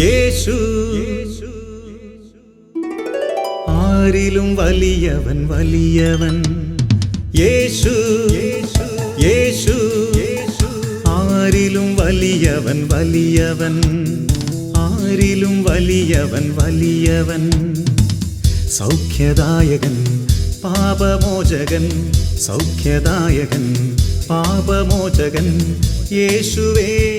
യേശു ആരിലും വലിയവൻ വലിയവൻ യേശു യേശു ആരിലും വലിയവൻ വലിയവൻ ആരിലും വലിയവൻ വലിയവൻ സൗഖ്യദായകൻ പാപമോചകൻ സൗഖ്യദായകൻ പാപമോചകൻ യേശുവേഗരക്ഷകൻ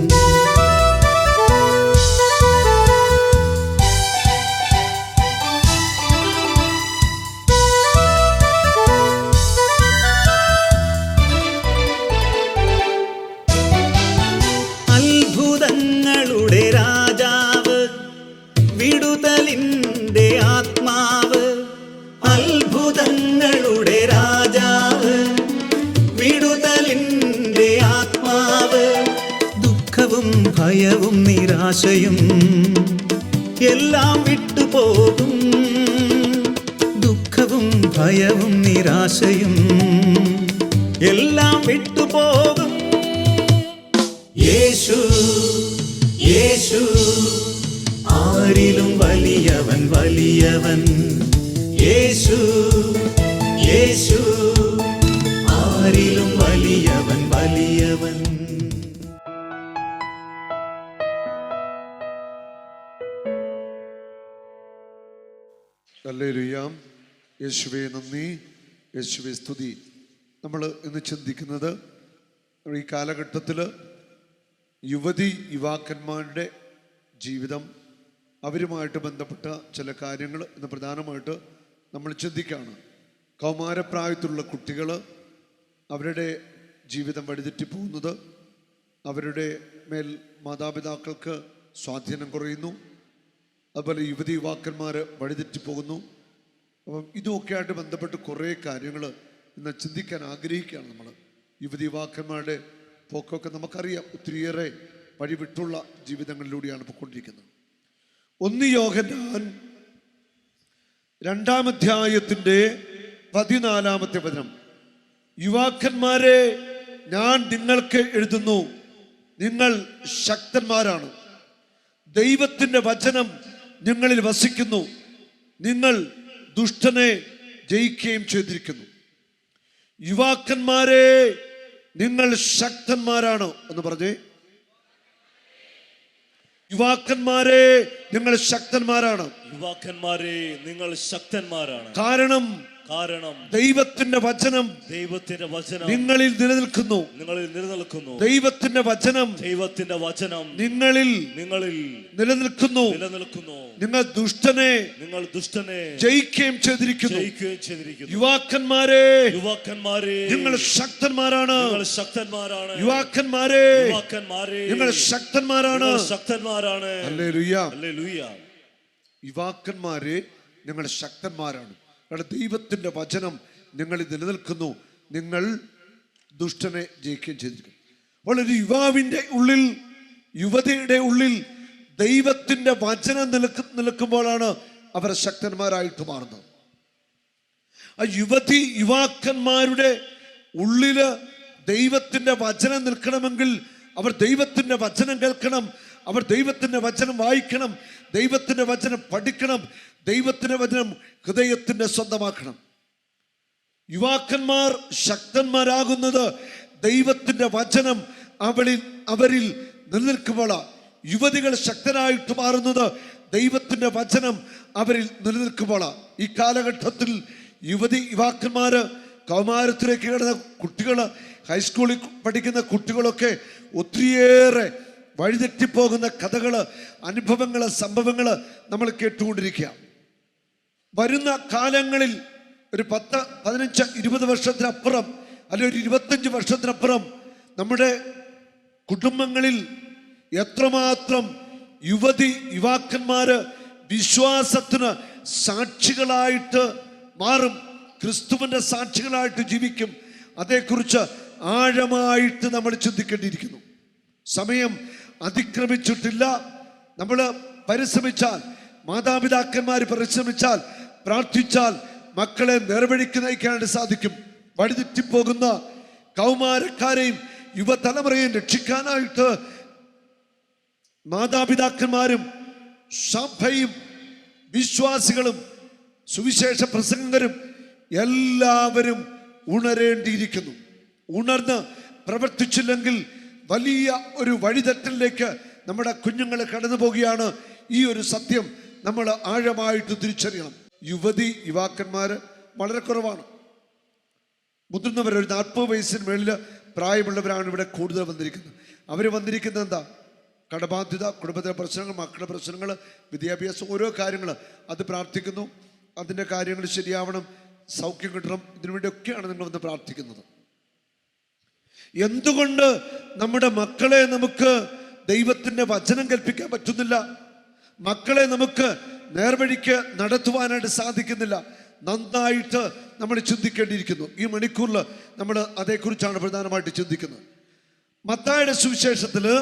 ദുഃഖവും ഭയവും നിരാശയും എല്ലാം വിട്ടുപോകും യേശു യേശു ആരിലും വലിയവൻ വലിയവൻ യേശു യേശു ആരിലും വലിയവൻ വലിയവൻ ഹല്ലേലൂയാം യേശുവേ നന്ദി. യേശുവെ സ്തുതി. നമ്മൾ ഇന്ന് ചിന്തിക്കുന്നത് ഈ കാലഘട്ടത്തിൽ യുവതി യുവാക്കന്മാരുടെ ജീവിതം അവരുമായിട്ട് ബന്ധപ്പെട്ട ചില കാര്യങ്ങൾ ഇന്ന് പ്രധാനമായിട്ട് നമ്മൾ ചിന്തിക്കുകയാണ്. കൗമാരപ്രായത്തിലുള്ള കുട്ടികൾ അവരുടെ ജീവിതം വഴിതെറ്റി പോകുന്നത് അവരുടെ മേൽ മാതാപിതാക്കൾക്ക് സ്വാധീനം കുറയുന്നു. അതുപോലെ യുവതി യുവാക്കന്മാർ വഴിതെറ്റി പോകുന്നു. അപ്പം ഇതുമൊക്കെയായിട്ട് ബന്ധപ്പെട്ട് കുറേ കാര്യങ്ങൾ ഇന്ന് ചിന്തിക്കാൻ ആഗ്രഹിക്കുകയാണ് നമ്മൾ യുവതി യുവാക്കന്മാരുടെ പോക്കൊക്കെ നമുക്കറിയാം. ഒത്തിരിയേറെ വഴിവിട്ടുള്ള ജീവിതങ്ങളിലൂടെയാണ് പോയിക്കൊണ്ടിരിക്കുന്നത് ഒന്ന് യോഹന്നാൻ രണ്ടാമധ്യായത്തിന്റെ പതിനാലാമത്തെ വചനം. യുവാക്കന്മാരെ ഞാൻ നിങ്ങൾക്ക് എഴുതുന്നു. നിങ്ങൾ ശക്തന്മാരാണ്. ദൈവത്തിന്റെ വചനം നിങ്ങളിൽ വസിക്കുന്നു. നിങ്ങൾ ദുഷ്ടനെ ജയിക്കുകയും ചെയ്തിരിക്കുന്നു. യുവാക്കന്മാരെ നിങ്ങൾ ശക്തന്മാരാണ് എന്ന് പറഞ്ഞേ. യുവാക്കന്മാരെ നിങ്ങൾ ശക്തന്മാരാണ്. യുവാക്കന്മാരെ നിങ്ങൾ ശക്തന്മാരാണ്. കാരണം കാരണം ദൈവത്തിന്റെ വചനം ദൈവത്തിന്റെ വചനം നിങ്ങളിൽ നിലനിൽക്കുന്നു. നിങ്ങളിൽ നിലനിൽക്കുന്നു. ദൈവത്തിന്റെ വചനം ദൈവത്തിന്റെ വചനം നിങ്ങളിൽ നിങ്ങളിൽ നിലനിൽക്കുന്നു. നിലനിൽക്കുന്നു. നിങ്ങൾ ദുഷ്ടനെ നിങ്ങൾ ദുഷ്ടനെ ജയിക്കുകയും ചെയ്തിരിക്കുന്നു. ജയിക്കുകയും ചെയ്തിരിക്കുന്നു. യുവാക്കന്മാരെ യുവാക്കന്മാരെ നിങ്ങൾ ശക്തന്മാരാണ്. നിങ്ങൾ ശക്തന്മാരാണ്. യുവാക്കന്മാരെ യുവാക്കന്മാരെ നിങ്ങൾ ശക്തന്മാരാണ്. ശക്തന്മാരാണ്. യുവാക്കന്മാരെ നിങ്ങൾ ശക്തന്മാരാണ്. കാരണം ദൈവത്തിന്റെ വചനം നിങ്ങളിൽ നിലനിൽക്കുന്നു. നിങ്ങൾ ദുഷ്ടനെ ജയിക്കുകയും ചെയ്തിരിക്കും അപ്പോൾ ഒരു യുവാവിന്റെ ഉള്ളിൽ യുവതിയുടെ ഉള്ളിൽ ദൈവത്തിന്റെ വചനം നിലയ്ക്ക് നിൽക്കുമ്പോഴാണ് അവർ ശക്തന്മാരായിട്ട് മാറുന്നത്. ആ യുവതി യുവാക്കന്മാരുടെ ഉള്ളിൽ ദൈവത്തിന്റെ വചനം നിൽക്കണമെങ്കിൽ അവർ ദൈവത്തിന്റെ വചനം കേൾക്കണം. അവർ ദൈവത്തിന്റെ വചനം വായിക്കണം. ദൈവത്തിന്റെ വചനം പഠിക്കണം. ദൈവത്തിന്റെ വചനം ഹൃദയത്തിന്റെ സ്വന്തമാക്കണം. യുവാക്കന്മാർ ശക്തന്മാരാകുന്നത് ദൈവത്തിന്റെ വചനം അവളിൽ അവരിൽ നിലനിൽക്കുമ്പോളാണ് യുവതികൾ ശക്തരായിട്ട് മാറുന്നത് ദൈവത്തിന്റെ വചനം അവരിൽ നിലനിൽക്കുമ്പോളാണ് ഈ കാലഘട്ടത്തിൽ യുവതി യുവാക്കന്മാർ കൗമാരത്തിലേക്ക് കിടന്ന കുട്ടികൾ ഹൈസ്കൂളിൽ പഠിക്കുന്ന കുട്ടികളൊക്കെ ഒത്തിരിയേറെ വഴിതെറ്റിപ്പോകുന്ന കഥകൾ അനുഭവങ്ങൾ സംഭവങ്ങൾ നമ്മൾ കേട്ടുകൊണ്ടിരിക്കുക. വരുന്ന കാലങ്ങളിൽ ഒരു പത്ത് പതിനഞ്ച് ഇരുപത് വർഷത്തിനപ്പുറം അല്ലെങ്കിൽ ഒരു ഇരുപത്തഞ്ച് വർഷത്തിനപ്പുറം നമ്മുടെ കുടുംബങ്ങളിൽ എത്രമാത്രം യുവതി യുവാക്കന്മാർ വിശ്വാസത്തിന് സാക്ഷികളായിട്ട് മാറും ക്രിസ്തുവിന്റെ സാക്ഷികളായിട്ട് ജീവിക്കും അതേക്കുറിച്ച് ആഴമായിട്ട് നമ്മൾ ചിന്തിക്കേണ്ടിയിരിക്കുന്നു. സമയം അതിക്രമിച്ചിട്ടില്ല. നമ്മൾ പരിശ്രമിച്ചാൽ മാതാപിതാക്കന്മാർ പരിശ്രമിച്ചാൽ പ്രാർത്ഥിച്ചാൽ മക്കളെ നേർവഴിക്ക് നയിക്കാനായിട്ട് സാധിക്കും. വഴിതെറ്റിപ്പോകുന്ന കൗമാരക്കാരെയും യുവതലമുറയെയും രക്ഷിക്കാനായിട്ട് മാതാപിതാക്കന്മാരും സഭയും വിശ്വാസികളും സുവിശേഷ പ്രസംഗരും എല്ലാവരും ഉണരേണ്ടിയിരിക്കുന്നു. ഉണർന്ന് പ്രവർത്തിച്ചില്ലെങ്കിൽ വലിയ ഒരു വഴിതെറ്റലിലേക്ക് നമ്മുടെ കുഞ്ഞുങ്ങൾ കടന്നു പോകുകയാണ് ഈ ഒരു സത്യം നമ്മൾ ആഴമായിട്ട് തിരിച്ചറിയണം. യുവതി യുവാക്കന്മാർ വളരെ കുറവാണ്. മുതിർന്നവർ ഒരു നാൽപ്പത് വയസ്സിന് മേളിൽ പ്രായമുള്ളവരാണ് ഇവിടെ കൂടുതൽ വന്നിരിക്കുന്നത്. അവർ വന്നിരിക്കുന്നത് എന്താ? കടബാധ്യത കുടുംബത്തിലെ പ്രശ്നങ്ങൾ മക്കളുടെ പ്രശ്നങ്ങൾ വിദ്യാഭ്യാസം ഓരോ കാര്യങ്ങൾ. അത് പ്രാർത്ഥിക്കുന്നു. അതിന്റെ കാര്യങ്ങൾ ശരിയാവണം. സൗഖ്യം കിട്ടണം. ഇതിനുവേണ്ടിയൊക്കെയാണ് നിങ്ങൾ വന്ന് പ്രാർത്ഥിക്കുന്നത്. എന്തുകൊണ്ട് നമ്മുടെ മക്കളെ നമുക്ക് ദൈവത്തിന്റെ വചനം കൽപ്പിക്കാൻ പറ്റുന്നില്ല? മക്കളെ നമുക്ക് നേർവഴിക്ക് നടത്തുവാനായിട്ട് സാധിക്കുന്നില്ല. നന്നായിട്ട് നമ്മൾ ചിന്തിക്കേണ്ടിയിരിക്കുന്നു. ഈ മണിക്കൂറിൽ നമ്മൾ അതേക്കുറിച്ചാണ് പ്രധാനമായിട്ട് ചിന്തിക്കുന്നത്. മത്തായുടെ സുവിശേഷത്തിൽ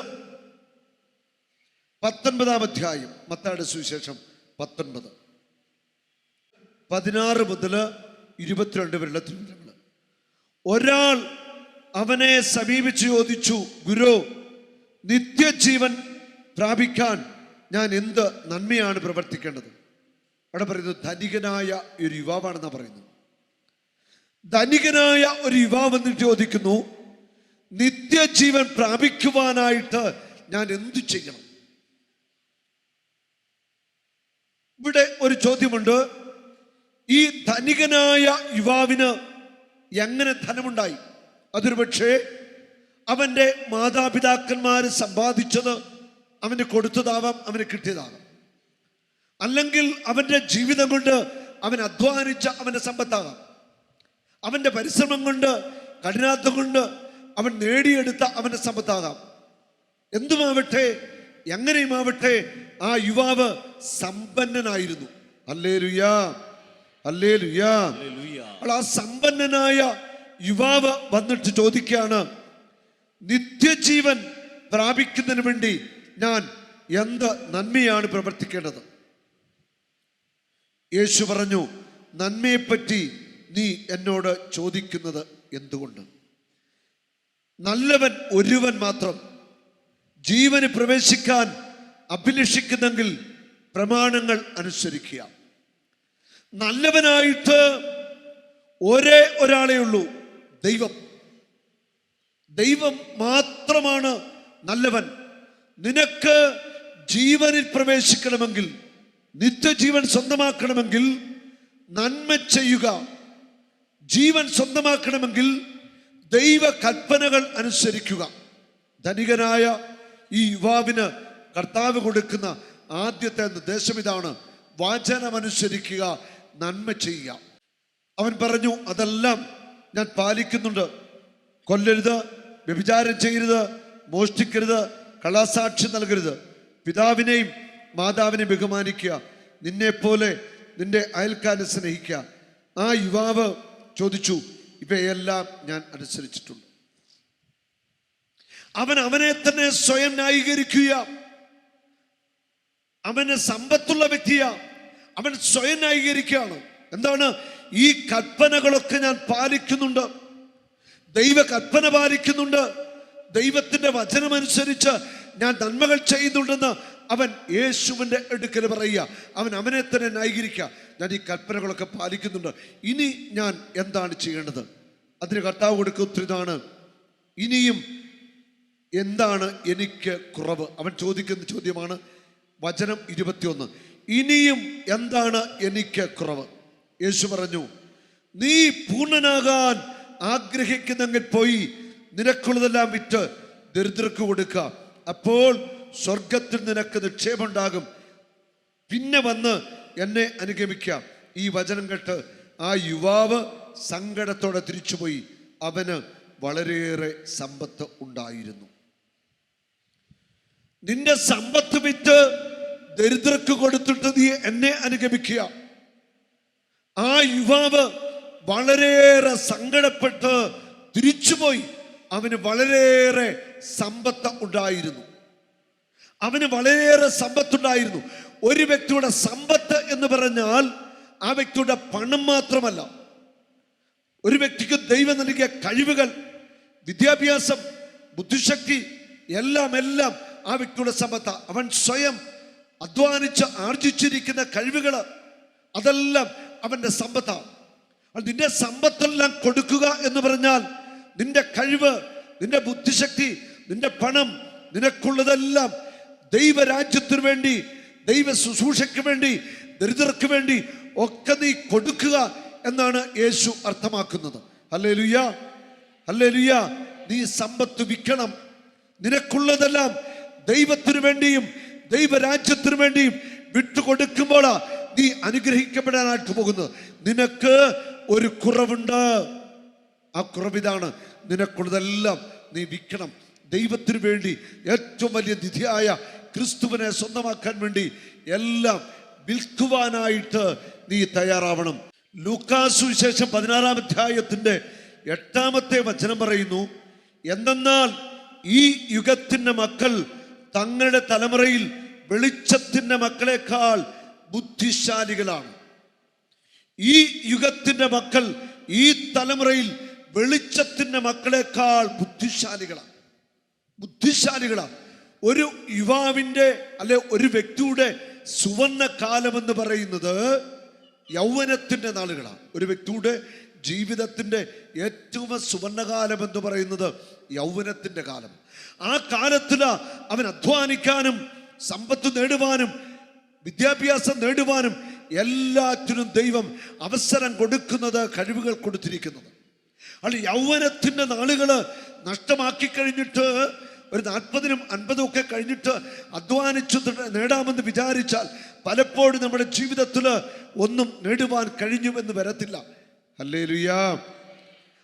പത്തൊൻപതാം അധ്യായം. മത്തായുടെ സുവിശേഷം പത്തൊൻപത്. പതിനാറ് മുതൽ ഇരുപത്തിരണ്ട് വരെയുള്ള തിരുവനന്തപുരം ഒരാൾ അവനെ സമീപിച്ച് ചോദിച്ചു ഗുരു നിത്യജീവൻ പ്രാപിക്കാൻ ഞാൻ എന്ത് നന്മയാണ് പ്രവർത്തിക്കേണ്ടത്? അവിടെ പറയുന്നത് ധനികനായ ഒരു യുവാവാണെന്നാണ് പറയുന്നത്. ധനികനായ ഒരു യുവാവ് എന്നിട്ട് ചോദിക്കുന്നു നിത്യജീവൻ പ്രാപിക്കുവാനായിട്ട് ഞാൻ എന്തു ചെയ്യണം? ഇവിടെ ഒരു ചോദ്യമുണ്ട് ഈ ധനികനായ യുവാവിന് എങ്ങനെ ധനമുണ്ടായി? അതൊരു പക്ഷേ അവന്റെ മാതാപിതാക്കന്മാർ സമ്പാദിച്ചത് അവന് കൊടുത്തതാവാം അവന് കിട്ടിയതാവാം. അല്ലെങ്കിൽ അവന്റെ ജീവിതം കൊണ്ട് അവൻ അധ്വാനിച്ച അവന്റെ സമ്പത്താകാം അവന്റെ പരിശ്രമം കൊണ്ട് കഠിനാത്വം കൊണ്ട് അവൻ നേടിയെടുത്ത അവന്റെ സമ്പത്താകാം എന്തുമാവട്ടെ എങ്ങനെയുമാവട്ടെ ആ യുവാവ് സമ്പന്നനായിരുന്നു. അല്ലേ ലുയാ അല്ലേ ലുയാ ആ സമ്പന്നനായ യുവാവ് വന്നിട്ട് ചോദിക്കുകയാണ് നിത്യജീവൻ പ്രാപിക്കുന്നതിന് വേണ്ടി ഞാൻ എന്ത് നന്മയാണ് പ്രവർത്തിക്കേണ്ടത്? യേശു പറഞ്ഞു നന്മയെപ്പറ്റി നീ എന്നോട് ചോദിക്കുന്നത് എന്തുകൊണ്ട്? നല്ലവൻ ഒരുവൻ മാത്രം ജീവന് പ്രവേശിക്കാൻ അഭിലഷിക്കുന്നെങ്കിൽ പ്രമാണങ്ങൾ അനുസരിക്കുക. നല്ലവനായിട്ട് ഒരേ ഒരാളേ ഉള്ളൂ. ദൈവം. ദൈവം മാത്രമാണ് നല്ലവൻ. നിനക്ക് ജീവനിൽ പ്രവേശിക്കണമെങ്കിൽ നിത്യജീവൻ സ്വന്തമാക്കണമെങ്കിൽ നന്മ ചെയ്യുക. ജീവൻ സ്വന്തമാക്കണമെങ്കിൽ ദൈവ കൽപ്പനകൾ അനുസരിക്കുക. ധനികനായ ഈ യുവാവിന് കർത്താവ് കൊടുക്കുന്ന ആദ്യത്തെ നിർദ്ദേശം ഇതാണ്. വാചനമനുസരിക്കുക നന്മ ചെയ്യുക. അവൻ പറഞ്ഞു അതെല്ലാം ഞാൻ പാലിക്കുന്നുണ്ട്. കൊല്ലരുത് വ്യഭിചാരം ചെയ്യരുത് മോഷ്ടിക്കരുത് കളാസാക്ഷി നൽകരുത്. പിതാവിനെയും മാതാവിനെയും ബഹുമാനിക്കുക. നിന്നെപ്പോലെ നിന്റെ അയൽക്കാരനെ സ്നേഹിക്കുക. ആ യുവാവ് ചോദിച്ചു ഇവയെല്ലാം ഞാൻ അനുസരിച്ചിട്ടുണ്ട്. അവൻ അവനെ തന്നെ സ്വയം ന്യായീകരിക്കുക. അവന് സമ്പത്തുള്ള വ്യക്തിയാണ് അവൻ സ്വയം ന്യായീകരിക്കുകയാണ്. എന്താണ്? ഈ കൽപ്പനകളൊക്കെ ഞാൻ പാലിക്കുന്നുണ്ട്. ദൈവ കൽപ്പന പാലിക്കുന്നുണ്ട്. ദൈവത്തിന്റെ വചനമനുസരിച്ച് ഞാൻ നന്മകൾ ചെയ്യുന്നുണ്ടെന്ന് അവൻ യേശുവിന്റെ അടുക്കൽ പറയുക. അവൻ അവനെ തന്നെ ന്യായീകരിക്കുക. ഞാൻ ഈ കൽപ്പനകളൊക്കെ പാലിക്കുന്നുണ്ട്. ഇനി ഞാൻ എന്താണ് ചെയ്യേണ്ടത്? അതിന് കർത്താവ് കൊടുക്കുക ഇതാണ്. ഇനിയും എന്താണ് എനിക്ക് കുറവ്? അവൻ ചോദിക്കുന്ന ചോദ്യമാണ് വചനം ഇരുപത്തിയൊന്ന്. ഇനിയും എന്താണ് എനിക്ക് കുറവ്? യേശു പറഞ്ഞു നീ പൂർണനാകാൻ ആഗ്രഹിക്കുന്നെങ്കിൽ പോയി നിനക്കുള്ളതെല്ലാം വിറ്റ് ദരിദ്രർക്ക് കൊടുക്കുക അപ്പോൾ സ്വർഗത്തിൽ നിനക്ക് നിക്ഷേപമുണ്ടാകും. പിന്നെ വന്ന് എന്നെ അനുഗമിക്കാം. ഈ വചനം കേട്ട് ആ യുവാവ് സങ്കടത്തോടെ തിരിച്ചുപോയി. അവന് വളരെയേറെ സമ്പത്ത് ഉണ്ടായിരുന്നു. നിന്റെ സമ്പത്ത് വിറ്റ് ദരിദ്രർക്ക് കൊടുത്തിട്ട് നീ എന്നെ അനുഗമിക്കുക ആ യുവാവ് വളരെയേറെ സങ്കടപ്പെട്ട് തിരിച്ചുപോയി. അവന് വളരെയേറെ സമ്പത്ത് ഉണ്ടായിരുന്നു. അവന് വളരെയേറെ സമ്പത്തുണ്ടായിരുന്നു. ഒരു വ്യക്തിയുടെ സമ്പത്ത് എന്ന് പറഞ്ഞാൽ ആ വ്യക്തിയുടെ പണം മാത്രമല്ല. ഒരു വ്യക്തിക്ക് ദൈവം നൽകിയ കഴിവുകൾ വിദ്യാഭ്യാസം ബുദ്ധിശക്തി എല്ലാം എല്ലാം ആ വ്യക്തിയുടെ സമ്പത്ത. അവൻ സ്വയം അധ്വാനിച്ച് ആർജിച്ചിരിക്കുന്ന കഴിവുകൾ അതെല്ലാം അവന്റെ സമ്പത്താണ്. നിന്റെ സമ്പത്തെല്ലാം കൊടുക്കുക എന്ന് പറഞ്ഞാൽ നിന്റെ കഴിവ് നിന്റെ ബുദ്ധിശക്തി നിന്റെ പണം നിനക്കുള്ളതെല്ലാം ദൈവരാജ്യത്തിനു വേണ്ടി ദൈവ ശുശ്രൂഷയ്ക്ക് വേണ്ടി ദരിദ്രർക്ക് വേണ്ടി ഒക്കെ നീ കൊടുക്കുക എന്നാണ് യേശു അർത്ഥമാക്കുന്നത്. അല്ലേ ലുയ്യ അല്ലേ ലുയ്യ നീ സമ്പത്ത് വിൽക്കണം. നിനക്കുള്ളതെല്ലാം ദൈവത്തിനു വേണ്ടിയും ദൈവരാജ്യത്തിനു വേണ്ടിയും വിട്ടുകൊടുക്കുമ്പോഴാ നീ അനുഗ്രഹിക്കപ്പെടാനായിട്ട് പോകുന്നത്. നിനക്ക് ഒരു കുറവുണ്ട്. ആ കുറവിതാണ് നിനക്കുള്ളതെല്ലാം നീ വിൽക്കണം. ദൈവത്തിനു വേണ്ടി ഏറ്റവും വലിയ നിധിയായ ക്രിസ്തുവിനെ സ്വന്തമാക്കാൻ വേണ്ടി എല്ലാം വിൽക്കുവാനായിട്ട് നീ തയ്യാറാവണം. ലൂക്കാസു വിശേഷം പതിനാറാം അധ്യായത്തിന്റെ എട്ടാമത്തെ വചനം പറയുന്നു എന്തെന്നാൽ ഈ യുഗത്തിന്റെ മക്കൾ തങ്ങളുടെ തലമുറയിൽ വെളിച്ചത്തിന്റെ മക്കളെക്കാൾ ബുദ്ധിശാലികളാണ്. ഈ യുഗത്തിന്റെ മക്കൾ ഈ തലമുറയിൽ വെളിച്ചത്തിന്റെ മക്കളെക്കാൾ ബുദ്ധിശാലികളാണ്. ബുദ്ധിശാലികളാണ്. ഒരു യുവാവിന്റെ അല്ലെ ഒരു വ്യക്തിയുടെ സുവർണ കാലം എന്ന് പറയുന്നത് യൗവനത്തിന്റെ നാളുകളാണ്. ഒരു വ്യക്തിയുടെ ജീവിതത്തിന്റെ ഏറ്റവും സുവർണകാലം എന്ന് പറയുന്നത് യൗവനത്തിന്റെ കാലം. ആ കാലത്തിൽ അവൻ അധ്വാനിക്കാനും സമ്പത്ത് നേടുവാനും വിദ്യാഭ്യാസം നേടുവാനും എല്ലാറ്റിനും ദൈവം അവസരം കൊടുക്കുന്നത് കഴിവുകൾ കൊടുത്തിരിക്കുന്നത്. അല്ല യൗവനത്തിന്റെ നാളുകൾ നഷ്ടമാക്കി കഴിഞ്ഞിട്ട് ഒരു നാൽപ്പതിനും അൻപതും ഒക്കെ കഴിഞ്ഞിട്ട് അധ്വാനിച്ചു നേടാമെന്ന് വിചാരിച്ചാൽ പലപ്പോഴും നമ്മുടെ ജീവിതത്തിൽ ഒന്നും നേടുവാൻ കഴിഞ്ഞുവെന്ന് വരത്തില്ല. അല്ലേ ലുയാ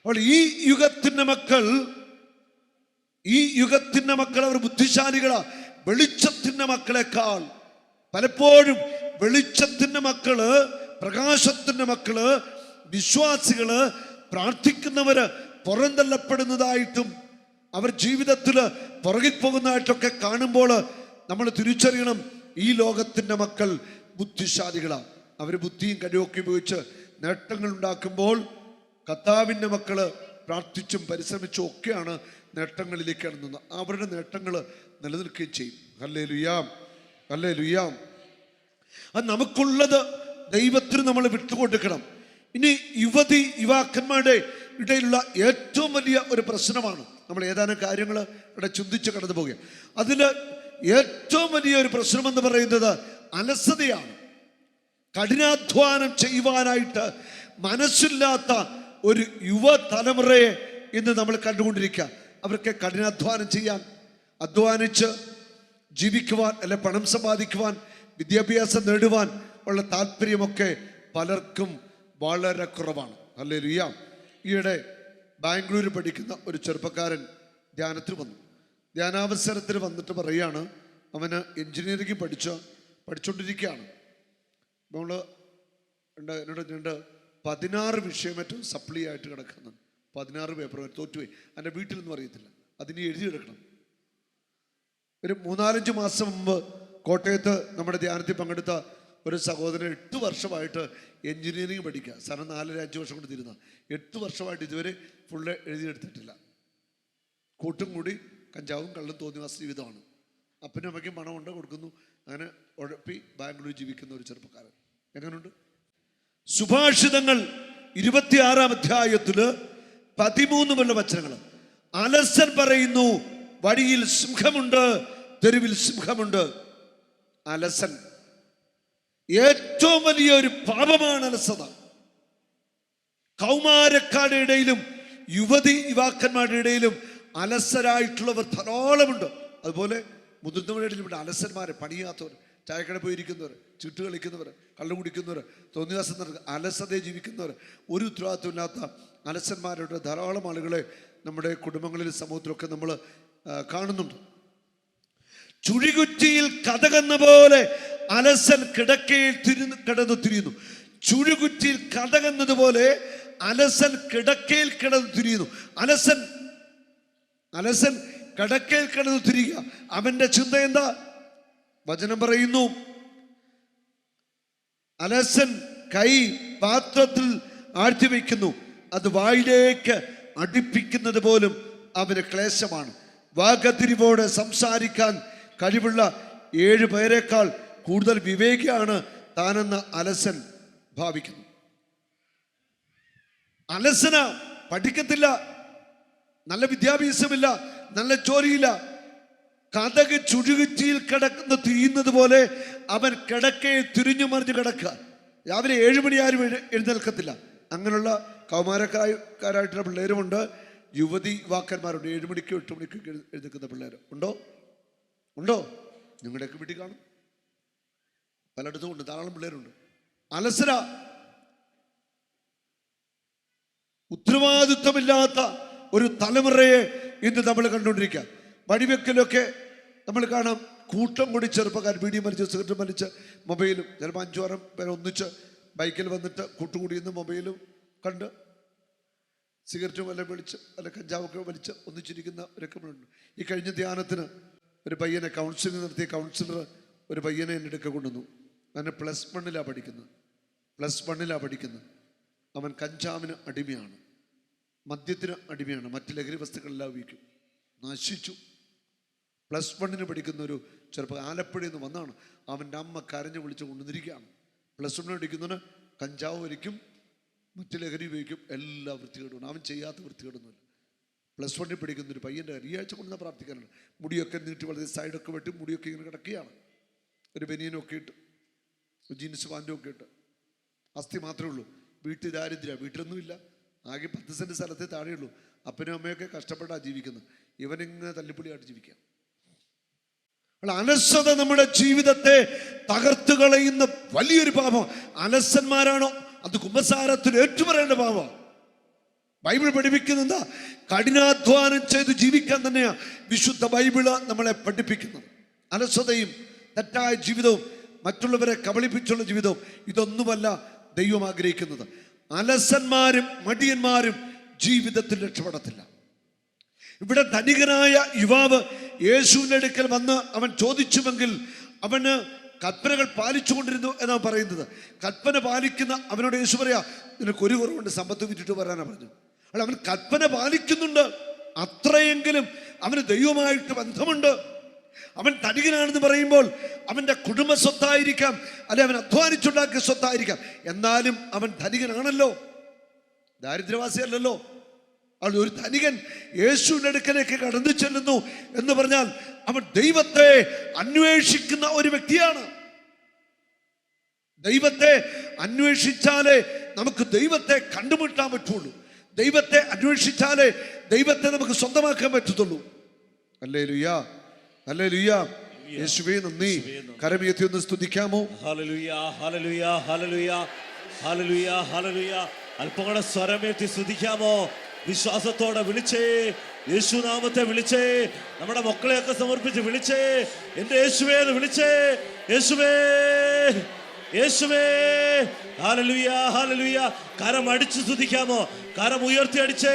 അപ്പോൾ ഈ യുഗത്തിന്റെ മക്കൾ ഈ യുഗത്തിന്റെ മക്കൾ അവർ ബുദ്ധിശാലികളാ. വെളിച്ചത്തിന്റെ മക്കളെക്കാൾ പലപ്പോഴും വെളിച്ചത്തിന്റെ മക്കൾ പ്രകാശത്തിന്റെ മക്കൾ വിശ്വാസികൾ പ്രാർത്ഥിക്കുന്നവര് പുറന്തള്ളപ്പെടുന്നതായിട്ടും അവർ ജീവിതത്തിൽ പുറകിൽ പോകുന്നതായിട്ടൊക്കെ കാണുമ്പോൾ നമ്മൾ തിരിച്ചറിയണം ഈ ലോകത്തിന്റെ മക്കൾ ബുദ്ധിശാലികളാണ് അവർ ബുദ്ധിയും കഴിവൊക്കെ ഉപയോഗിച്ച് നേട്ടങ്ങൾ ഉണ്ടാക്കുമ്പോൾ കർത്താവിന്റെ മക്കൾ പ്രാർത്ഥിച്ചും പരിശ്രമിച്ചും ഒക്കെയാണ് നേട്ടങ്ങളിലേക്ക് ഇറങ്ങുന്നത്. അവരുടെ നേട്ടങ്ങൾ നിലനിൽക്കുകയും ചെയ്യും. ഹല്ലേ ലുയാം അല്ലേ ലുയാം അത് നമുക്കുള്ളത് ദൈവത്തിന് നമ്മൾ വിട്ടുകൊടുക്കണം. ഇനി യുവതി യുവാക്കന്മാരുടെ ഇടയിലുള്ള ഏറ്റവും വലിയ ഒരു പ്രശ്നമാണ്. നമ്മൾ ഏതാനും കാര്യങ്ങൾ ഇവിടെ ചിന്തിച്ച് കടന്നു പോകുക. അതിൽ ഏറ്റവും വലിയ ഒരു പ്രശ്നമെന്ന് പറയുന്നത് അലസതയാണ്. കഠിനാധ്വാനം ചെയ്യുവാനായിട്ട് മനസ്സില്ലാത്ത ഒരു യുവതലമുറയെ ഇന്ന് നമ്മൾ കണ്ടുകൊണ്ടിരിക്കുക. അവർക്ക് കഠിനാധ്വാനം ചെയ്യാൻ അധ്വാനിച്ച് ജീവിക്കുവാൻ അല്ലെ പണം സമ്പാദിക്കുവാൻ വിദ്യാഭ്യാസം നേടുവാൻ ഉള്ള താല്പര്യമൊക്കെ പലർക്കും വളരെ കുറവാണ്. അല്ലേ ലിയ ഈയിടെ ബാംഗ്ലൂർ പഠിക്കുന്ന ഒരു ചെറുപ്പക്കാരൻ ധ്യാനത്തിൽ വന്നു. ധ്യാനാവസരത്തിൽ വന്നിട്ട് പറയുകയാണ് അവന് എഞ്ചിനീയറിംഗ് പഠിച്ച പഠിച്ചുകൊണ്ടിരിക്കുകയാണ് നമ്മൾ ഉണ്ട് എന്നോട് രണ്ട് പതിനാറ് വിഷയം ഏറ്റവും സപ്ലി ആയിട്ട് കിടക്കുന്നു പതിനാറ് പേപ്പർ തോറ്റുപോയി. എന്റെ വീട്ടിലൊന്നും അറിയത്തില്ല. അതിന് എഴുതി എടുക്കണം. ഒരു മൂന്നാലഞ്ച് മാസം മുമ്പ് കോട്ടയത്ത് നമ്മുടെ ധ്യാനത്തിൽ പങ്കെടുത്ത ഒരു സഹോദരൻ എട്ട് വർഷമായിട്ട് എഞ്ചിനീയറിംഗ് പഠിക്കുക. സാറിന് നാലര അഞ്ച് വർഷം കൊണ്ട് തീരുന്ന എട്ട് വർഷമായിട്ട് ഇതുവരെ ഫുള്ള് എഴുതിയെടുത്തിട്ടില്ല. കൂട്ടും കൂടി കഞ്ചാവും കള്ളും തോന്നിയ ജീവിതമാണ്. അപ്പനും അമ്മയ്ക്കും പണമുണ്ട് കൊടുക്കുന്നു. അങ്ങനെ ഉഴപ്പി ബാംഗ്ലൂർ ജീവിക്കുന്ന ഒരു ചെറുപ്പക്കാരൻ. എങ്ങനെയുണ്ട് സുഭാഷിതങ്ങൾ ഇരുപത്തിയാറാം അധ്യായത്തിൽ പതിമൂന്ന് വല്ല വചനങ്ങൾ അലസൻ പറയുന്നു വഴിയിൽ സിംഹമുണ്ട് തെരുവിൽ സിംഹമുണ്ട്. അലസൻ ഏറ്റവും വലിയ ഒരു പാപമാണ് അലസത. കൗമാരക്കാരുടെ ഇടയിലും യുവതി യുവാക്കന്മാരുടെ ഇടയിലും അലസരായിട്ടുള്ളവർ ധാരാളമുണ്ട്. അതുപോലെ മുതിർന്നവരുടെ ഇടയിലും ഇവിടെ അലസന്മാരെ പണിയാത്തവർ ചായക്കട പോയിരിക്കുന്നവർ ചുട്ട് കളിക്കുന്നവർ കള്ളു കുടിക്കുന്നവർ തോന്നിവാസം നടക്കുക അലസതയെ ജീവിക്കുന്നവർ ഒരു ഉത്തരവാദിത്വമില്ലാത്ത അലസന്മാരുടെ ധാരാളം ആളുകളെ നമ്മുടെ കുടുംബങ്ങളിൽ സമൂഹത്തിലൊക്കെ നമ്മൾ കാണുന്നുണ്ട്. ചുഴികുറ്റിയിൽ കഥകെന്ന പോലെ അലസൻ കിടക്കയിൽ തിരിഞ്ഞു കിടന്നു തിരിയുന്നു. ചുഴികുറ്റിയിൽ കടകുന്നത് അലസൻ കിടക്കയിൽ കിടന്നു തിരിയുന്നു. അലസൻ അലസൻ കിടക്കയിൽ കിടന്നു തിരിയുക. അവന്റെ ചിന്ത എന്താ? വചനം പറയുന്നു അലസൻ കൈ പാത്രത്തിൽ ആഴ്ത്തിവെക്കുന്നു. അത് വായിലേക്ക് അടുപ്പിക്കുന്നത് പോലും അവന് ക്ലേശമാണ്. വാഗതിരിവോടെ സംസാരിക്കാൻ കഴിവുള്ള ഏഴ് പേരെക്കാൾ കൂടുതൽ വിവേകിയാണ് താനെന്ന് അലസൻ ഭാവിക്കുന്നു. അലസന പഠിക്കത്തില്ല നല്ല വിദ്യാഭ്യാസമില്ല നല്ല ജോലിയില്ല. കഥക് ചുഴുകുറ്റിയിൽ കിടക്കുന്ന തിരിയുന്നത് പോലെ അവൻ കിടക്കയെ തിരിഞ്ഞു മറിഞ്ഞ് കിടക്കുക. രാവിലെ ഏഴ് മണി ആരും എഴുന്നേൽക്കത്തില്ല. അങ്ങനെയുള്ള കൗമാരക്കാരായിട്ടുള്ള പിള്ളേരുമുണ്ട്. യുവതി യുവാക്കന്മാരുണ്ട് ഏഴ് മണിക്കോ എട്ട് മണിക്കോ എഴുതിക്കുന്ന പിള്ളേർ ഉണ്ടോ? ഉണ്ടോ? നിങ്ങളുടെയൊക്കെ വീട്ടിൽ കാണും. പലയിടത്തും ഉണ്ട്. ധാരാളം പിള്ളേരുണ്ട്. അലസര ഉത്തരവാദിത്വമില്ലാത്ത ഒരു തലമുറയെ ഇന്ന് നമ്മൾ കണ്ടുകൊണ്ടിരിക്കുക. വഴിവെക്കലൊക്കെ നമ്മൾ കാണാം. കൂട്ടം കൂടി ചെറുപ്പക്കാർ ബീഡി വലിച്ച് സിഗരറ്റ് വലിച്ച് മൊബൈലും ചിലപ്പോൾ അഞ്ചു ആറും പേരെ ഒന്നിച്ച് ബൈക്കിൽ വന്നിട്ട് കൂട്ടുകൂടി നിന്ന് മൊബൈലും കണ്ട് സിഗരറ്റും വല്ല വിളിച്ച് അല്ല കഞ്ചാവൊക്കെ വലിച്ച് ഒന്നിച്ചിരിക്കുന്ന ഒരു ഉണ്ട് ഈ കഴിഞ്ഞ ധ്യാനത്തിന് ഒരു പയ്യനെ കൗൺസിലിംഗ് നടത്തിയ കൗൺസിലർ ഒരു പയ്യനെ എന്റെ അടുക്ക കൊണ്ടുവന്നു. അവനെ പ്ലസ് വണ്ണിലാണ് പഠിക്കുന്നത്. പ്ലസ് വണ്ണിലാണ് പഠിക്കുന്നത്. അവൻ കഞ്ചാവിന് അടിമയാണ്. മദ്യത്തിന് അടിമയാണ്. മറ്റ് ലഹരി വസ്തുക്കളെല്ലാം ഉപയോഗിക്കും. നശിച്ചു. പ്ലസ് വണ്ണിന് പഠിക്കുന്ന ഒരു ചെറുപ്പം ആലപ്പുഴയിൽ നിന്ന് വന്നാണ്. അവന്റെ അമ്മ കരഞ്ഞു വിളിച്ച് കൊണ്ടുവന്നിരിക്കുകയാണ്. പ്ലസ് വണ്ണിന് പഠിക്കുന്നവന് കഞ്ചാവ് വലിക്കും. മറ്റ് ലഹരി ഉപയോഗിക്കും. എല്ലാ വൃത്തികേടും. അവൻ ചെയ്യാത്ത വൃത്തികേടൊന്നുമില്ല. പ്ലസ് വണ്ണിൽ പഠിക്കുന്ന ഒരു പയ്യന്റെ കാര്യം ഈ ആഴ്ച കൊണ്ടുവന്ന മുടിയൊക്കെ നീട്ടി വളരെ സൈഡൊക്കെ വെട്ടി മുടിയൊക്കെ ഇങ്ങനെ കിടക്കുകയാണ്. ഒരു ബനിയനൊക്കെ ഇട്ട് ജീൻസ് പാന്റും ഒക്കെ ഇട്ട്. അസ്ഥി മാത്രമേ ഉള്ളൂ. വീട്ടിൽ ദാരിദ്ര്യ. വീട്ടിലൊന്നുമില്ല. ആകെ പത്ത് സെന്റ് സ്ഥലത്തെ താഴെയുള്ളൂ. അപ്പനും അമ്മയൊക്കെ കഷ്ടപ്പെട്ടാണ് ജീവിക്കുന്നത്. ഇവനിങ്ങനെ തല്ലിപ്പൊളിയായിട്ട് ജീവിക്കാം. അലസത നമ്മുടെ ജീവിതത്തെ തകർത്ത് കളയുന്ന വലിയൊരു പാപം. അലസന്മാരാണോ അത് കുമ്പസാരത്തിൽ ഏറ്റുപറയേണ്ട പാവം ബൈബിൾ പഠിപ്പിക്കുന്നത് കഠിനാധ്വാനം ചെയ്ത് ജീവിക്കാൻ തന്നെയാണ് വിശുദ്ധ ബൈബിൾ നമ്മളെ പഠിപ്പിക്കുന്നത്. അലസതയും തെറ്റായ ജീവിതവും മറ്റുള്ളവരെ കബളിപ്പിച്ചുള്ള ജീവിതവും ഇതൊന്നുമല്ല ദൈവം ആഗ്രഹിക്കുന്നത്. അലസന്മാരും മടിയന്മാരും ജീവിതത്തിൽ രക്ഷപ്പെടത്തില്ല. ഇവിടെ ധനികനായ യുവാവ് യേശുവിന്റെ അടുക്കൽ വന്ന് അവൻ ചോദിച്ചുവെങ്കിൽ അവന് കൽപ്പനകൾ പാലിച്ചുകൊണ്ടിരുന്നു എന്നാണ് പറയുന്നത്. കൽപ്പന പാലിക്കുന്ന അവനോട് യേശു പറയാ നിനക്ക് ഒരു കുറവുണ്ട് സമ്പത്ത് വിറ്റിട്ട് വരാനാണ് പറഞ്ഞു അല്ല അവൻ കൽപ്പന പാലിക്കുന്നുണ്ട്. അത്രയെങ്കിലും അവന് ദൈവമായിട്ട് ബന്ധമുണ്ട്. അവൻ തടികനാണെന്ന് പറയുമ്പോൾ അവന്റെ കുടുംബ സ്വത്തായിരിക്കാം അല്ലെ അവൻ അധ്വാനിച്ചുണ്ടാക്കിയ സ്വത്തായിരിക്കാം. എന്നാലും അവൻ ധനികനാണല്ലോ. ദാരിദ്ര്യവാസിയല്ലല്ലോ. അത് ഒരു ധനികൻ യേശുവിന്റെ അടുക്കലേക്ക് കടന്നു ചെല്ലുന്നു എന്ന് പറഞ്ഞാൽ അവൻ ദൈവത്തെ അന്വേഷിക്കുന്ന ഒരു വ്യക്തിയാണ്. ദൈവത്തെ അന്വേഷിച്ചാലേ നമുക്ക് ദൈവത്തെ കണ്ടുമുട്ടാൻ പറ്റുള്ളൂ. ദൈവത്തെ അന്വേഷിച്ചാലേ ദൈവത്തെ നമുക്ക് സ്വന്തമാക്കാൻ പറ്റത്തുള്ളൂ. അല്ലേ ലുയ്യ അല്ലേ ലുയ്യ യേശുവേ നന്ദി. കരമിയത്തി ഒന്ന് സ്തുതിക്കാമോ? അല്പം കൂടെ സ്വരമേറ്റി സ്തുതിക്കാമോ? വിശ്വാസത്തോടെ വിളിച്ചേ യേശുനാമത്തെ വിളിച്ചേ നമ്മുടെ മക്കളെയൊക്കെ സമർപ്പിച്ച് വിളിച്ചേ എന്റെ യേശുവേ എന്ന് വിളിച്ചേ യേശുവേ യേശുവേ ഹാലലുയ ഹാലലുയ കരം അടിച്ചു സ്തുതിക്കാമോ? കരം ഉയർത്തി അടിച്ചേ.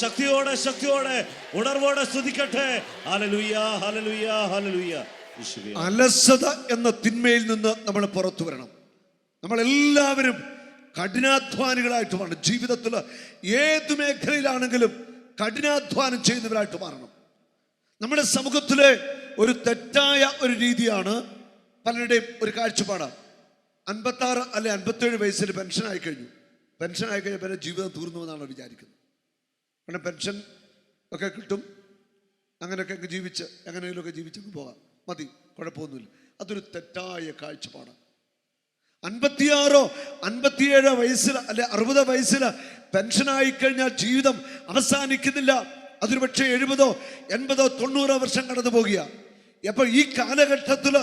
ശക്തിയോടെ ശക്തിയോടെ ഉണർവോടെ സ്തുതിക്കട്ടെ. ഹാലലുയ ഹാലലുയ ഹാലലുയ അലസത എന്ന തിന്മയിൽ നിന്ന് നമ്മൾ പുറത്തു വരണം. നമ്മളെല്ലാവരും കഠിനാധ്വാനികളായിട്ട് മാറണം. ജീവിതത്തിൽ ഏത് മേഖലയിലാണെങ്കിലും കഠിനാധ്വാനം ചെയ്യുന്നവരായിട്ട് മാറണം. നമ്മുടെ സമൂഹത്തിലെ ഒരു തെറ്റായ ഒരു രീതിയാണ് പലരുടെയും ഒരു കാഴ്ചപ്പാട്. അൻപത്താറ് അല്ലെ അൻപത്തേഴ് വയസ്സിൽ പെൻഷൻ ആയി കഴിഞ്ഞു. പെൻഷൻ ആയി കഴിഞ്ഞാൽ പിന്നെ ജീവിതം തീർന്നു എന്നാണ് വിചാരിക്കുന്നത്. കാരണം പെൻഷൻ ഒക്കെ കിട്ടും. അങ്ങനെയൊക്കെ അങ്ങ് ജീവിച്ച് എങ്ങനെയെങ്കിലുമൊക്കെ ജീവിച്ചങ്ങ് പോകാം. മതി കുഴപ്പമൊന്നുമില്ല. അതൊരു തെറ്റായ കാഴ്ചപ്പാട് അൻപത്തിയാറോ അൻപത്തിയേഴോ വയസ്സിൽ അല്ലെ അറുപതോ വയസ്സിൽ പെൻഷനായി കഴിഞ്ഞാൽ ജീവിതം അവസാനിക്കുന്നില്ല. അതൊരു പക്ഷേ എഴുപതോ എൺപതോ തൊണ്ണൂറോ വർഷം കടന്നു പോകുക. അപ്പൊ ഈ കാലഘട്ടത്തിൽ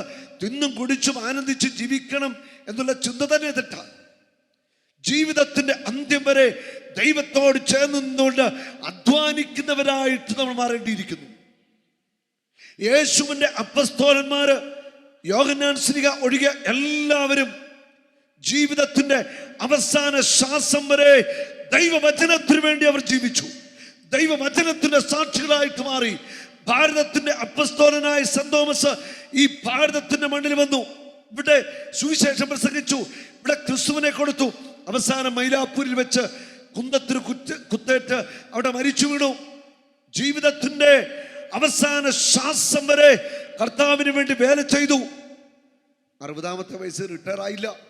തിന്നും കുടിച്ചും ആനന്ദിച്ച് ജീവിക്കണം എന്നുള്ള ചിന്ത തന്നെ തെറ്റാണ് ജീവിതത്തിന്റെ അന്ത്യം വരെ ദൈവത്തോട് ചേർന്ന് നിന്നുകൊണ്ട് അധ്വാനിക്കുന്നവരായിട്ട് നമ്മൾ മാറേണ്ടിയിരിക്കുന്നു. യേശുവിന്റെ അപ്പസ്തോലന്മാര് യോഹന്നാൻ സ്ലിക ഒഴികെ എല്ലാവരും ജീവിതത്തിന്റെ അവസാന ശ്വാസം വരെ ദൈവവചനത്തിനു വേണ്ടി അവർ ജീവിച്ചു. ദൈവവചനത്തിന്റെ സാക്ഷികളായിട്ട് മാറി. ഭാരതത്തിന്റെ അപ്പസ്തോലനായ സന്തോമസ് ഈ ഭാരതത്തിന്റെ മണ്ണിൽ വന്നു. ഇവിടെ സുവിശേഷം പ്രസംഗിച്ചു. ഇവിടെ ക്രിസ്തുവിനെ കൊടുത്തു. അവസാനം മൈലാപ്പൂരിൽ വെച്ച് കുന്തത്തിന് കുറ്റ കുത്തേറ്റ് അവിടെ മരിച്ചു വീണു. ജീവിതത്തിന്റെ അവസാന ശ്വാസം വരെ കർത്താവിന് വേണ്ടി വേല ചെയ്തു. അറുപതാമത്തെ വയസ്സിൽ റിട്ടയർ ആയില്ല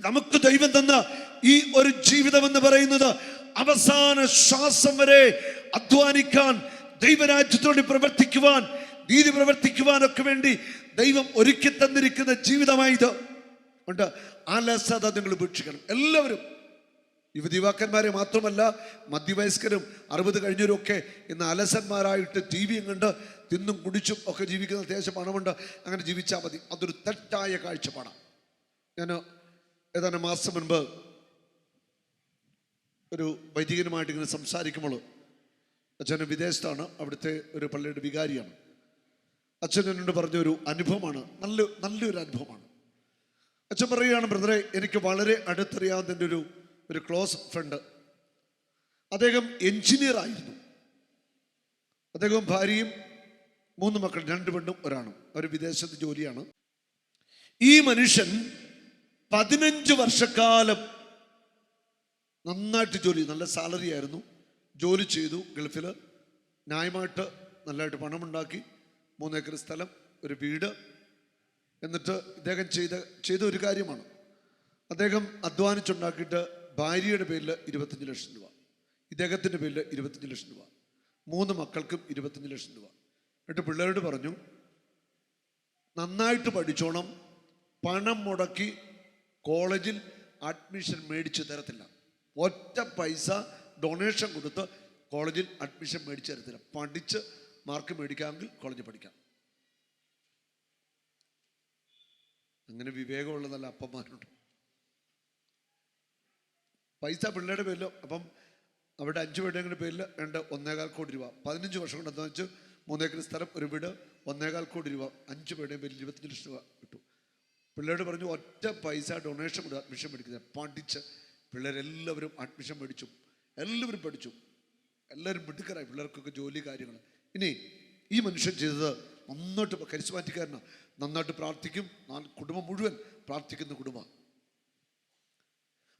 നമുക്ക് ദൈവം തന്ന ഈ ഒരു ജീവിതം എന്ന് പറയുന്നത് അവസാന ശ്വാസം വരെ അധ്വാനിക്കാൻ ദൈവരാജ്യത്തോട് പ്രവർത്തിക്കുവാൻ നീതി പ്രവർത്തിക്കുവാനൊക്കെ വേണ്ടി ദൈവം ഒരുക്കി തന്നിരിക്കുന്ന ജീവിതമായത്. ഉണ്ട്. അലസത നിങ്ങൾ ഉപേക്ഷിക്കണം. എല്ലാവരും. യുവതിവാക്കന്മാരെ മാത്രമല്ല മധ്യവയസ്കരും അറുപത് കഴിഞ്ഞവരൊക്കെ ഇന്ന് അലസന്മാരായിട്ട് ടി വിയും കണ്ട് തിന്നും കുടിച്ചും ഒക്കെ ജീവിക്കുന്ന അത്യാവശ്യം പണമുണ്ട്. അങ്ങനെ ജീവിച്ചാൽ മതി. അതൊരു തെറ്റായ കാഴ്ചപ്പാടാണ്. ഞാൻ ഏതാനും മാസം മുൻപ് ഒരു വൈദികനുമായിട്ട് ഇങ്ങനെ സംസാരിക്കുമ്പോൾ അച്ഛൻ വിദേശത്താണ് അവിടുത്തെ ഒരു പള്ളിയുടെ വികാരിയാണ്. അച്ഛൻ എന്നോട് പറഞ്ഞൊരു അനുഭവമാണ് നല്ല നല്ലൊരു അനുഭവമാണ്. അച്ഛൻ പറയുകയാണ് ബ്രദറെ എനിക്ക് വളരെ അടുത്തറിയാവുന്ന ഒരു ഒരു ക്ലോസ് ഫ്രണ്ട്. അദ്ദേഹം എഞ്ചിനീയർ ആയിരുന്നു. അദ്ദേഹവും ഭാര്യയും മൂന്ന് മക്കൾ രണ്ടു പെണ്ണും ഒരാണും. അവർ വിദേശത്ത് ജോലിയാണ്. ഈ മനുഷ്യൻ പതിനഞ്ച് വർഷക്കാലം നന്നായിട്ട് ജോലി നല്ല സാലറി ആയിരുന്നു. ജോലി ചെയ്തു ഗൾഫിൽ. ന്യായമായിട്ട് നല്ലതായിട്ട് പണമുണ്ടാക്കി. മൂന്നേക്കർ സ്ഥലം ഒരു വീട്. എന്നിട്ട് ഇദ്ദേഹം ചെയ്ത ചെയ്ത ഒരു കാര്യമാണ്. അദ്ദേഹം അധ്വാനിച്ചുണ്ടാക്കിയിട്ട് ഭാര്യയുടെ പേരിൽ ഇരുപത്തഞ്ച് ലക്ഷം രൂപ. ഇദ്ദേഹത്തിന്റെ പേരിൽ ഇരുപത്തഞ്ച് ലക്ഷം രൂപ. മൂന്ന് മക്കൾക്കും ഇരുപത്തഞ്ച് ലക്ഷം രൂപ. എന്നിട്ട് പിള്ളേരോട് പറഞ്ഞു നന്നായിട്ട് പഠിച്ചോണം. പണം മുടക്കി കോളേജിൽ അഡ്മിഷൻ മേടിച്ചു തരത്തില്ല. ഒറ്റ പൈസ ഡൊണേഷൻ കൊടുത്ത് കോളേജിൽ അഡ്മിഷൻ മേടിച്ചു തരത്തില്ല. പഠിച്ച് മാർക്ക് മേടിക്കാമെങ്കിൽ കോളേജിൽ പഠിക്കാം. അങ്ങനെ വിവേകമുള്ള നല്ല അപ്പന്മാരുണ്ട് പൈസ പിള്ളേരുടെ പേരിൽ അപ്പം അവിടെ അഞ്ച് വീടുകളുടെ പേരിൽ രണ്ട് ഒന്നേകാൽ കോടി രൂപ. പതിനഞ്ച് വർഷം കൊണ്ട് എന്താ വെച്ചാൽ മൂന്നേക്കർ സ്ഥലം ഒരു വീട് ഒന്നേകാൽ കോടി രൂപ. അഞ്ച് പേരുടെയും പേരിൽ ഇരുപത്തഞ്ച് ലക്ഷം രൂപ. പിള്ളേരോട് പറഞ്ഞു ഒറ്റ പൈസ ഡൊണേഷൻ കൊടുത്ത് അഡ്മിഷൻ മേടിക്കുന്നത്. പഠിച്ച് പിള്ളേരെല്ലാവരും അഡ്മിഷൻ മേടിച്ചു. എല്ലാവരും പഠിച്ചു. എല്ലാവരും മിടുക്കരായി. പിള്ളേർക്കൊക്കെ ജോലി കാര്യങ്ങൾ. ഇനി ഈ മനുഷ്യൻ ചെയ്തത് നന്നായിട്ട് കരിസ്മാറ്റിക്കാരനാണ് നന്നായിട്ട് പ്രാർത്ഥിക്കും. കുടുംബം മുഴുവൻ പ്രാർത്ഥിക്കുന്ന കുടുംബം.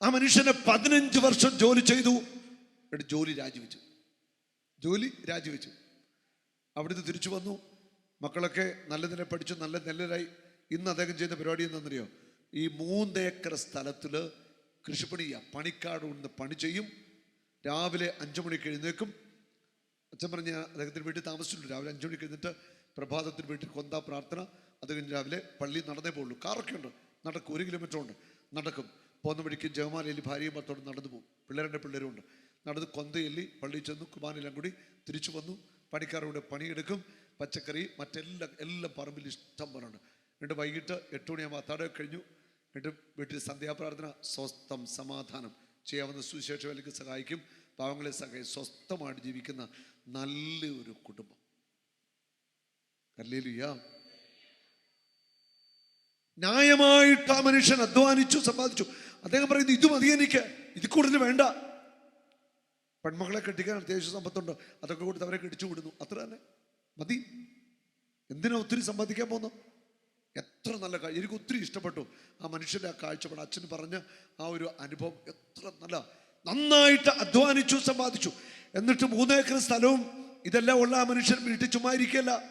ആ മനുഷ്യനെ പതിനഞ്ച് വർഷം ജോലി ചെയ്തു. എന്നിട്ട് ജോലി രാജിവെച്ചു. ജോലി രാജിവെച്ചു. അവിടുന്ന് തിരിച്ചു വന്നു. മക്കളൊക്കെ നല്ല നില പഠിച്ചു നല്ല നിലരായി ഇന്ന് അദ്ദേഹം ചെയ്ത പരിപാടി എന്താണെന്നറിയോ? ഈ മൂന്നേക്കർ സ്ഥലത്തിൽ കൃഷിപ്പണി ചെയ്യുക പണിക്കാട് കൊണ്ട് പണി ചെയ്യും. രാവിലെ അഞ്ചു മണിക്ക് എഴുന്നേക്കും അച്ഛൻ പറഞ്ഞ അദ്ദേഹത്തിന് വീട്ടിൽ താമസിച്ചിട്ടുണ്ട്. രാവിലെ അഞ്ചു മണിക്ക് എഴുന്നിട്ട് പ്രഭാതത്തിന് വീട്ടിൽ കൊന്ത പ്രാർത്ഥന. അത് കഴിഞ്ഞ് രാവിലെ പള്ളി നടന്നേ പോകുള്ളൂ കാറൊക്കെ ഉണ്ട്. നടക്കും. ഒരു കിലോമീറ്റർ ഉണ്ട്. നടക്കും. പോകുന്ന വഴിക്ക് ജവമാലയിൽ ഭാര്യയും ഭർത്തോടും നടന്നു പോകും. പിള്ളേരുടെ പിള്ളേരും ഉണ്ട്. നടന്ന് കൊന്തയല്ലി പള്ളിയിൽ ചെന്നു. കുമാനെല്ലാം കൂടി തിരിച്ചു വന്നു. പണിക്കാരുടെ പണിയെടുക്കും. പച്ചക്കറി മറ്റെല്ലാം എല്ലാം പറമ്പിൽ ഇഷ്ടം പോലെ ഉണ്ട് എന്നിട്ട് വൈകിട്ട് എട്ട് മണിയാകുമ്പോൾ അത്താഴം കഴിഞ്ഞു. എന്നിട്ട് വീട്ടിൽ സന്ധ്യാപ്രാർത്ഥന സ്വസ്ഥം സമാധാനം. ചെയ്യാവുന്ന സുശേഷ വിലക്ക് സഹായിക്കും. പാവങ്ങളെ സഹായി സ്വസ്ഥമായിട്ട് ജീവിക്കുന്ന നല്ല ഒരു കുടുംബം. അല്ലേലുയ്യ ന്യായമായിട്ട് ആ മനുഷ്യൻ അധ്വാനിച്ചു സമ്പാദിച്ചു. അദ്ദേഹം പറയുന്നത് ഇത് മതി എനിക്ക്. ഇത് കൂടുതൽ വേണ്ട. പെൺമക്കളെ കെട്ടിക്കാൻ അത്യാവശ്യം സമ്പത്തുണ്ട്. അതൊക്കെ കൊടുത്ത് അവരെ കെട്ടിച്ചു വിടുന്നു. അത്ര തന്നെ. മതി. എന്തിനാ ഒത്തിരി സമ്പാദിക്കാൻ പോകുന്നു എത്ര നല്ല കാഴ്ച എനിക്ക് ഒത്തിരി ഇഷ്ടപ്പെട്ടു ആ മനുഷ്യന്റെ ആ കാഴ്ചപ്പാട്. അച്ഛൻ പറഞ്ഞ ആ ഒരു അനുഭവം എത്ര നല്ല. നന്നായിട്ട് അധ്വാനിച്ചു സമ്പാദിച്ചു. എന്നിട്ട് മൂന്നേക്കർ സ്ഥലവും ഇതെല്ലാം ഉള്ള ആ മനുഷ്യൻ വീട്ടിൽ ചുമ്മാ ഇരിക്കല്ല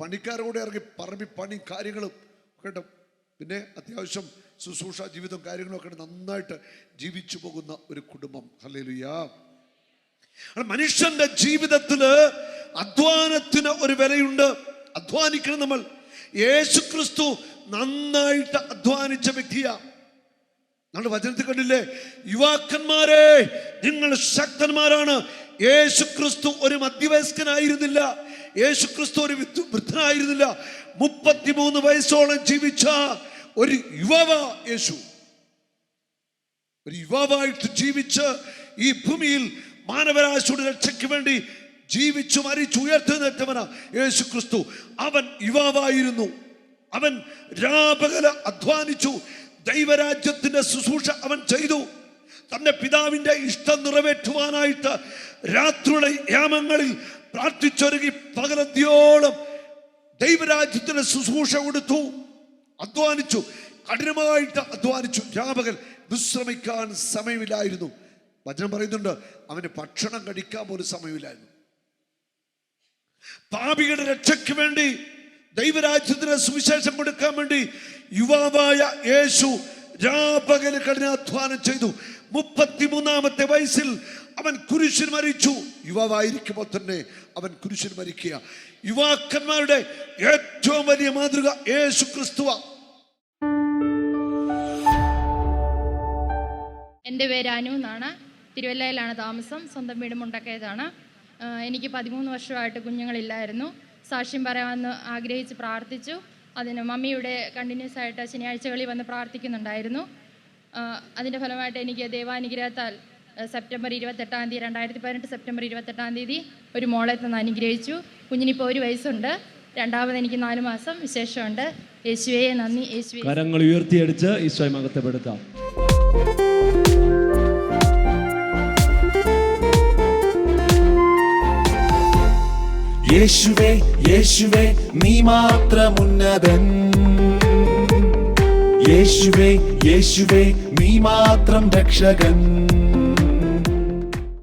പണിക്കാരോടെ ഇറങ്ങി പറമ്പി പണി കാര്യങ്ങളും കേട്ടോ പിന്നെ അത്യാവശ്യം ശുശ്രൂഷ ജീവിതം കാര്യങ്ങളൊക്കെ നന്നായിട്ട് ജീവിച്ചു പോകുന്ന ഒരു കുടുംബം. ഹല്ലേലൂയാ. മനുഷ്യന്റെ ജീവിതത്തിൽ അധ്വാനത്തിന് ഒരു വിലയുണ്ട്. അധ്വാനിക്കണം നമ്മൾ. യേശു ക്രിസ്തു നന്നായിട്ട് അധ്വാനിച്ച വ്യക്തിയാ. നമ്മുടെ വചനത്തിൽ കണ്ടില്ലേ? യുവാക്കന്മാരെ നിങ്ങൾ ശക്തന്മാരാണ്. യേശുക്രിസ്തു ഒരു മധ്യവയസ്കനായിരുന്നില്ല. യേശുക്രിസ്തു ഒരു വൃദ്ധനായിരുന്നില്ല. മുപ്പത്തിമൂന്ന് വയസ്സോളം ജീവിച്ച ഒരു യുവാവ യേശു. ഒരു യുവാവായിട്ട് ജീവിച്ച് ഈ ഭൂമിയിൽ മാനവരാശിയുടെ രക്ഷയ്ക്ക് വേണ്ടി ജീവിച്ചു മരിച്ചു ഉയർത്തുന്നേറ്റവനാ യേശു ക്രിസ്തു അവൻ യുവാവായിരുന്നു. അവൻ രാപകല അധ്വാനിച്ചു. ദൈവരാജ്യത്തിന്റെ ശുശ്രൂഷ അവൻ ചെയ്തു. തന്റെ പിതാവിന്റെ ഇഷ്ടം നിറവേറ്റുവാനായിട്ട് രാത്രിയുടെ യാമങ്ങളിൽ പ്രാർത്ഥിച്ചൊരുങ്ങി പകലന്തിയോളം ദൈവരാജ്യത്തിന് ശുശ്രൂഷ കൊടുത്തു. അധ്വാനിച്ചു. കഠിനമായിട്ട് അധ്വാനിച്ചു. രാപകൽ വിശ്രമിക്കാൻ സമയമില്ലായിരുന്നു. വചനം പറയുന്നുണ്ട് അവന് ഭക്ഷണം കഴിക്കാൻ പോലും സമയമില്ലായിരുന്നു. പാപികളുടെ രക്ഷയ്ക്ക് വേണ്ടി ദൈവരാജ്യത്തിന് സുവിശേഷം കൊടുക്കാൻ വേണ്ടി യുവാവായ യേശു രാപകൽ കഠിനാധ്വാനം ചെയ്തു. മുപ്പത്തിമൂന്നാമത്തെ വയസ്സിൽ അവൻ കുരിശിന് മരിച്ചു. യുവാവായിരിക്കുമ്പോൾ തന്നെ അവൻ കുരിശിന് മരിക്കുക. യുവാക്കന്മാരുടെ ഏറ്റവും വലിയ മാതൃക യേശു ക്രിസ്തുവ. എന്റെ പേര് അനു എന്നാണ്. തിരുവല്ലയിലാണ് താമസം. സ്വന്തം വീട് മുണ്ടക്കയത്താണ്. ആഹ് എനിക്ക് പതിമൂന്ന് വർഷമായിട്ട് കുഞ്ഞുങ്ങളില്ലായിരുന്നു. സാക്ഷ്യം പറയാമെന്ന് ആഗ്രഹിച്ച് പ്രാർത്ഥിച്ചു. അതിന് മമ്മിയുടെ കണ്ടിന്യൂസ് ആയിട്ട് ശനിയാഴ്ചകളിൽ വന്ന് പ്രാർത്ഥിക്കുന്നുണ്ടായിരുന്നു. അതിന്റെ ഫലമായിട്ട് എനിക്ക് ദൈവാനുഗ്രഹത്താൽ സെപ്റ്റംബർ ഇരുപത്തെട്ടാം തീയതി രണ്ടായിരത്തി പതിനെട്ട് സെപ്റ്റംബർ ഇരുപത്തെട്ടാം തീയതി ഒരു മോളെ തന്ന് അനുഗ്രഹിച്ചു. കുഞ്ഞിനിപ്പോൾ ഒരു വയസ്സുണ്ട്. രണ്ടാമത് എനിക്ക് നാല് മാസം വിശേഷമുണ്ട്. യേശുവേ നന്ദി. യേശുവേ. കരങ്ങൾ ഉയർത്തിയടിച്ച് ഈശോയെ മകത്തപ്പെടുത്താം യേശുവേ യേശുവേ നീ മാത്രം ഉന്നതൻ യേശുവേ യേശുവേ നീ മാത്രം രക്ഷകൻ.